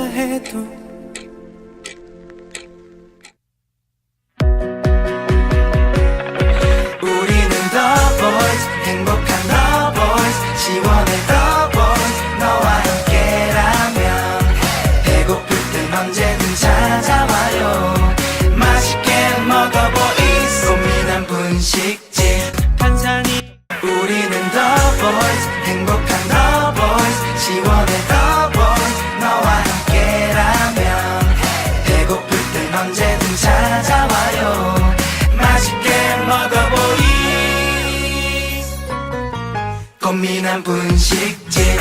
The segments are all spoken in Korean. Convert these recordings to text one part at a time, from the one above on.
है तू। 고민한 분식집.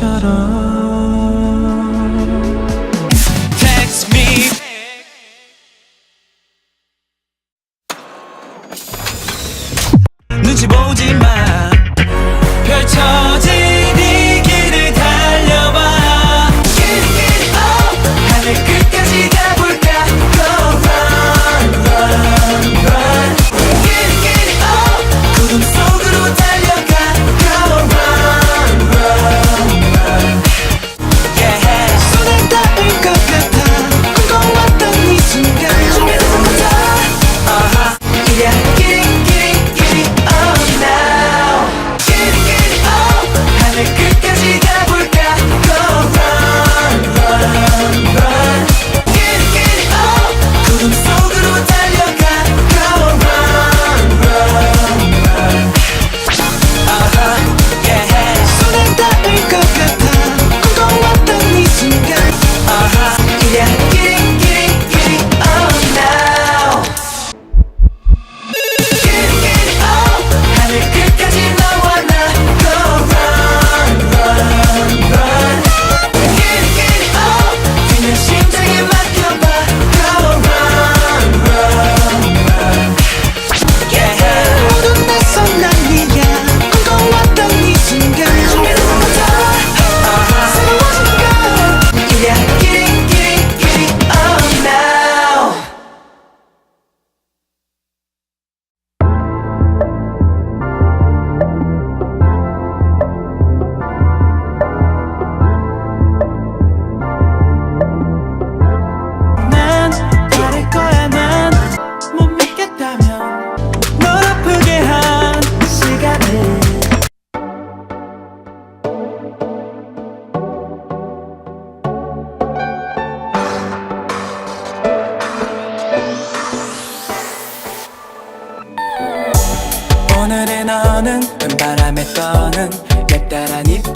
것처럼.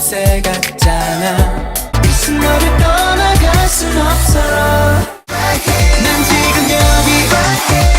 냄새 같잖아. 너를 떠나갈 순 없어. 난 지금 여기 right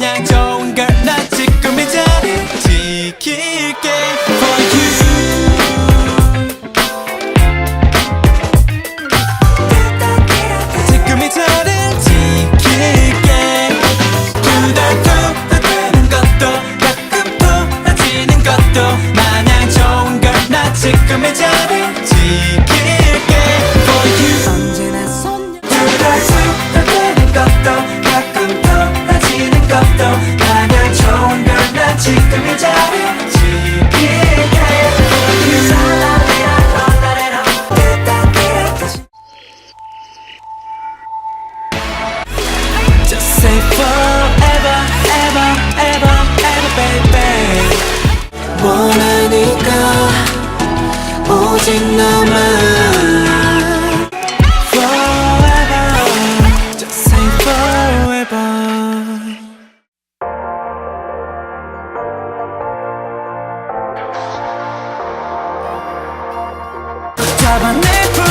마냥 저 원하니까 오직 너만 Forever Just say forever 잡아낼 뿐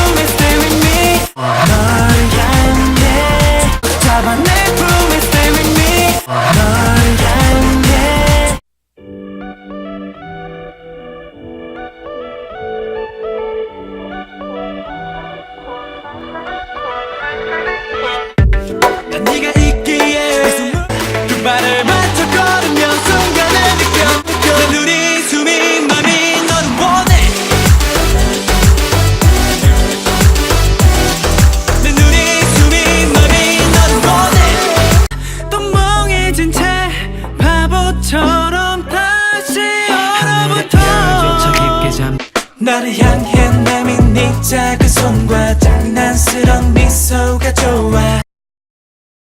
나를 향